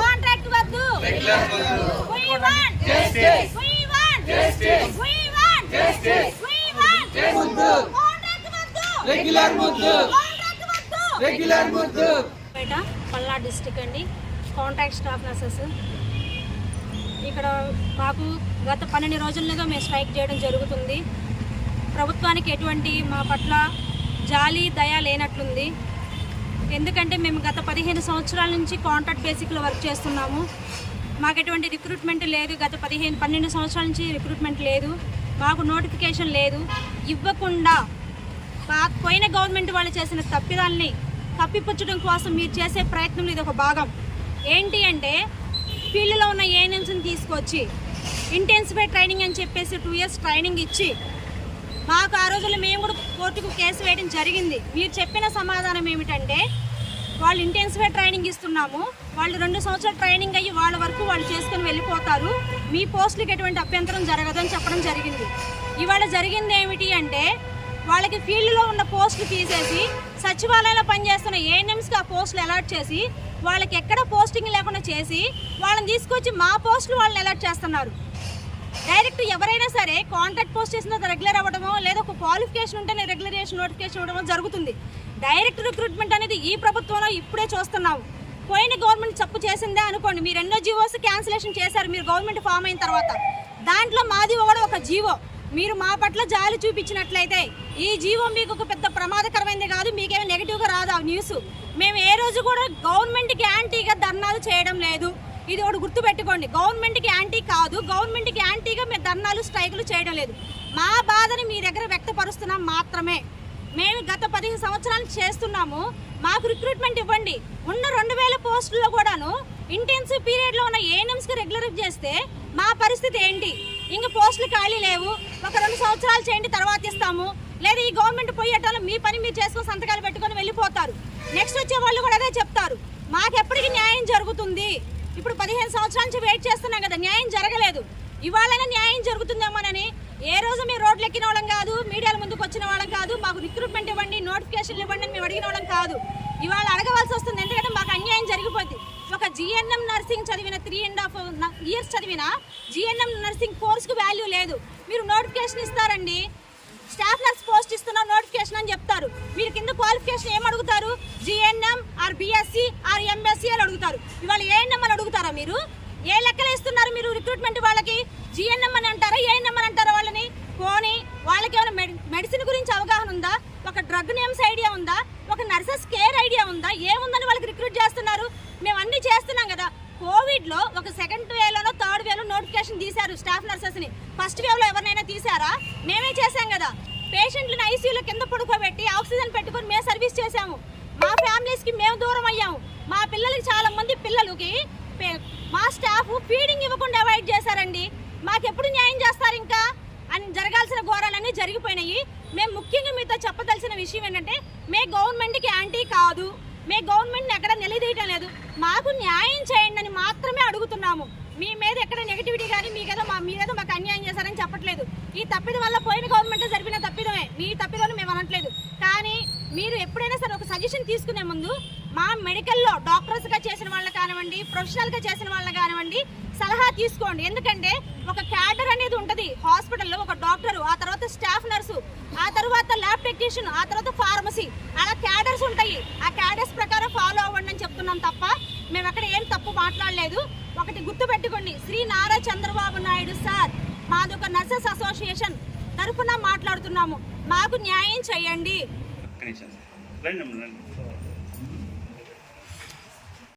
Contract వద్దు. We want Justice. We want Justice. We want Justice. We want ముద్దు contract వద్దు. Regular ముద్దు contract వద్దు. రెగ్యులర్ ముద్దు. పేట పల్నాడు డిస్టిక్ అండి. కాంట్రాక్ట్ స్టాఫ్ నర్సెస్ ఇక్కడ మాకు గత పన్నెండు రోజులుగా మేము స్ట్రైక్ చేయడం జరుగుతుంది. ప్రభుత్వానికి ఎటువంటి మా పట్ల జాలి దయ లేనట్లుంది. ఎందుకంటే మేము గత పదిహేను సంవత్సరాల నుంచి కాంట్రాక్ట్ బేసిక్లో వర్క్ చేస్తున్నాము. మాకు ఎటువంటి రిక్రూట్మెంట్ లేదు. గత పదిహేను పన్నెండు సంవత్సరాల నుంచి రిక్రూట్మెంట్ లేదు. మాకు నోటిఫికేషన్ లేదు. ఇవ్వకుండా మాకు పోయిన గవర్నమెంట్ వాళ్ళు చేసిన తప్పిదాల్ని కప్పిపుచ్చడం కోసం మీరు చేసే ప్రయత్నం ఇది ఒక భాగం. ఏంటి అంటే ఫీల్డ్లో ఉన్న ఏఎన్ఎంస్ని తీసుకొచ్చి ఇంటెన్సిఫై ట్రైనింగ్ అని చెప్పేసి టూ ఇయర్స్ ట్రైనింగ్ ఇచ్చి మాకు ఆ రోజుల్లో మేము కూడా కోర్టుకు కేసు వేయడం జరిగింది. మీరు చెప్పిన సమాధానం ఏమిటంటే వాళ్ళు ఇంటెన్సిఫై ట్రైనింగ్ ఇస్తున్నాము. వాళ్ళు రెండు సంవత్సరాలు ట్రైనింగ్ అయ్యి వాళ్ళ వరకు వాళ్ళు చేసుకుని వెళ్ళిపోతారు. మీ పోస్టులకి ఎటువంటి అభ్యంతరం జరగదని చెప్పడం జరిగింది. ఇవాళ జరిగింది ఏమిటి అంటే వాళ్ళకి ఫీల్డ్లో ఉన్న పోస్టులు తీసేసి సచివాలయంలో పనిచేస్తున్న ఏఎన్ఎంస్కి ఆ పోస్టులు అలాట్ చేసి వాళ్ళకి ఎక్కడ పోస్టింగ్ లేకుండా చేసి వాళ్ళని తీసుకొచ్చి మా పోస్టులు వాళ్ళని అలాట్ చేస్తున్నారు. డైరెక్ట్ ఎవరైనా సరే కాంట్రాక్ట్ పోస్ట్ చేసిన రెగ్యులర్ అవ్వడమో లేదా ఒక క్వాలిఫికేషన్ ఉంటేనే రెగ్యులరేషన్ నోటిఫికేషన్ ఇవ్వడమో జరుగుతుంది. డైరెక్ట్ రిక్రూట్మెంట్ అనేది ఈ ప్రభుత్వంలో ఇప్పుడే చూస్తున్నాము పోయిన గవర్నమెంట్ తప్పు చేసిందే అనుకోండి మీరు ఎన్నో జీవోస్ క్యాన్సిలేషన్ చేశారు మీరు గవర్నమెంట్ ఫామ్ అయిన తర్వాత. దాంట్లో మాది కూడా ఒక జీవో. మీరు మా పట్ల జాలి చూపించినట్లయితే ఈ జీవో మీకు ఒక పెద్ద ప్రమాదకరమైనది కాదు మీకేమీ నెగిటివ్గా రాదు ఆ న్యూస్ మేము ఏ రోజు కూడా గవర్నమెంట్కి యాంటీగా ధర్నాలు చేయడం లేదు. ఇది ఒకటి గుర్తుపెట్టుకోండి. గవర్నమెంట్కి యాంటీ కాదు. గవర్నమెంట్కి యాంటీగా మేము ధర్నాలు స్ట్రైకులు చేయడం లేదు. మా బాధని మీ దగ్గర వ్యక్తపరుస్తున్నాం మాత్రమే. మేము గత పదిహేను సంవత్సరాలు చేస్తున్నాము. మాకు రిక్రూట్మెంట్ ఇవ్వండి. ఉన్న రెండు వేల పోస్టుల్లో కూడాను ఇంటెన్సివ్ పీరియడ్లో ఉన్న ఏఎన్ఎంస్కి రెగ్యులర్ చేస్తే మా పరిస్థితి ఏంటి? ఇంక పోస్టులు ఖాళీ లేవు. ఒక రెండు సంవత్సరాలు చేయండి తర్వాత ఇస్తాము. లేదా ఈ గవర్నమెంట్ పోయేటోళ్ళు మీ పని మీరు చేసుకొని సంతకాలు పెట్టుకొని వెళ్ళిపోతారు. నెక్స్ట్ వచ్చే వాళ్ళు కూడా అదే చెప్తారు. మాకు ఎప్పటికీ న్యాయం జరుగుతుంది. ఇప్పుడు పదిహేను సంవత్సరాల నుంచి వెయిట్ చేస్తున్నాం కదా న్యాయం జరగలేదు. ఇవాళైనా న్యాయం జరుగుతుందేమోనని ఏ రోజు మీ రోడ్లు ఎక్కిన వాళ్ళం కాదు మీడియాల ముందుకు వచ్చిన వాళ్ళం కాదు మాకు రిక్రూట్మెంట్ ఇవ్వండి నోటిఫికేషన్లు ఇవ్వండి అని మేము అడిగిన వాళ్ళం కాదు. ఇవాళ అడగవలసి వస్తుంది ఎందుకంటే మాకు అన్యాయం జరిగిపోద్ది ఒక జిఎన్ఎం నర్సింగ్ చదివిన త్రీ అండ్ హాఫ్ ఇయర్స్ చదివిన జిఎన్ఎం నర్సింగ్ కోర్స్కి వాల్యూ లేదు. మీరు నోటిఫికేషన్ ఇస్తారండి. స్టాఫ్ నర్స్ పోస్ట్ ఇస్తున్నాం నోటిఫికేషన్ అని చెప్తారు. మీరు కింద క్వాలిఫికేషన్ ఏం అడుగుతారు? GNM or BSc or MSc అని అడుగుతారు. ఇవాళ ఏఎన్ఎం మీరు? ఏ లెక్కలు ఇస్తున్నారు మీరు రిక్రూట్మెంట్ వాళ్ళకి? జిఎన్ఎం అని అంటారా ఏఎన్ఎం అని అంటారా వాళ్ళని? పోనీ వాళ్ళకి ఏమైనా మెడి మెడిసిన్ గురించి అవగాహన ఉందా? ఒక డ్రగ్ నేమ్స్ ఐడియా ఉందా? ఒక నర్సెస్ కేర్ ఐడియా ఉందా? ఏముందని వాళ్ళకి రిక్రూట్ చేస్తున్నారు? మేము అన్ని చేస్తున్నాం కదా. కోవిడ్లో ఒక సెకండ్ వేలోనో థర్డ్ వేలో నోటిఫికేషన్ తీశారు స్టాఫ్ నర్సెస్ని ఫస్ట్ వేవ్లో ఎవరినైనా తీసారా మేమే చేశాం కదా. పేషెంట్లను ఐసీయూలో కింద పడుకోబెట్టి ఆక్సిజన్ పెట్టుకొని మేము సర్వీస్ చేశాము. మా ఫ్యామిలీస్కి మేము దూరం అయ్యాము. మా పిల్లలకి చాలా మంది పిల్లలకి మా స్టాఫ్ ఫీడింగ్ ఇవ్వకుండా అవాయిడ్ చేశారండి. మాకెప్పుడు న్యాయం చేస్తారు ఇంకా? అని జరగాల్సిన ఘోరాలన్నీ జరిగిపోయినాయి. మేము ముఖ్యంగా మీతో చెప్పదలసిన విషయం ఏంటంటే మే గవర్నమెంట్కి యాంటీ కాదు. మే గవర్నమెంట్ని ఎక్కడ నిలదీయటం లేదు. మాకు న్యాయం చేయండి అని మాత్రమే అడుగుతున్నాము. మీ మీద ఎక్కడ నెగిటివిటీ కానీ మీకేదో మా మీరేదో మాకు అన్యాయం చేశారని చెప్పట్లేదు. ఈ తప్పిదం వల్ల పోయిన గవర్నమెంట్ జరిపిన తప్పిదమే. మీ తప్పిదం మేము అనట్లేదు. కానీ మీరు ఎప్పుడైనా సరే ఒక సజెషన్ తీసుకునే ముందు మా మెడికల్లో డాక్టర్స్గా చేసిన వాళ్ళని కానివ్వండి ప్రొఫెషనల్గా చేసిన వాళ్ళని కానివ్వండి సలహా తీసుకోండి. ఎందుకంటే ఒక క్యాడర్ అనేది ఉంటుంది హాస్పిటల్లో ఒక డాక్టర్ ఆ తర్వాత స్టాఫ్ నర్సు ఆ తర్వాత ల్యాబ్ టెక్నీషియన్ ఆ తర్వాత ఫార్మసీ అలా క్యాడర్స్ ఉంటాయి. ఆ క్యాడర్స్ ప్రకారం ఫాలో అవ్వండి అని చెప్తున్నాం తప్ప మేము అక్కడ ఏం తప్పు మాట్లాడలేదు. ఒకటి గుర్తుపెట్టుకోండి శ్రీ నారా చంద్రబాబు నాయుడు సార్ మాది ఒక నర్సెస్ అసోసియేషన్ తరఫున మాట్లాడుతున్నాము. మాకు న్యాయం చేయండి.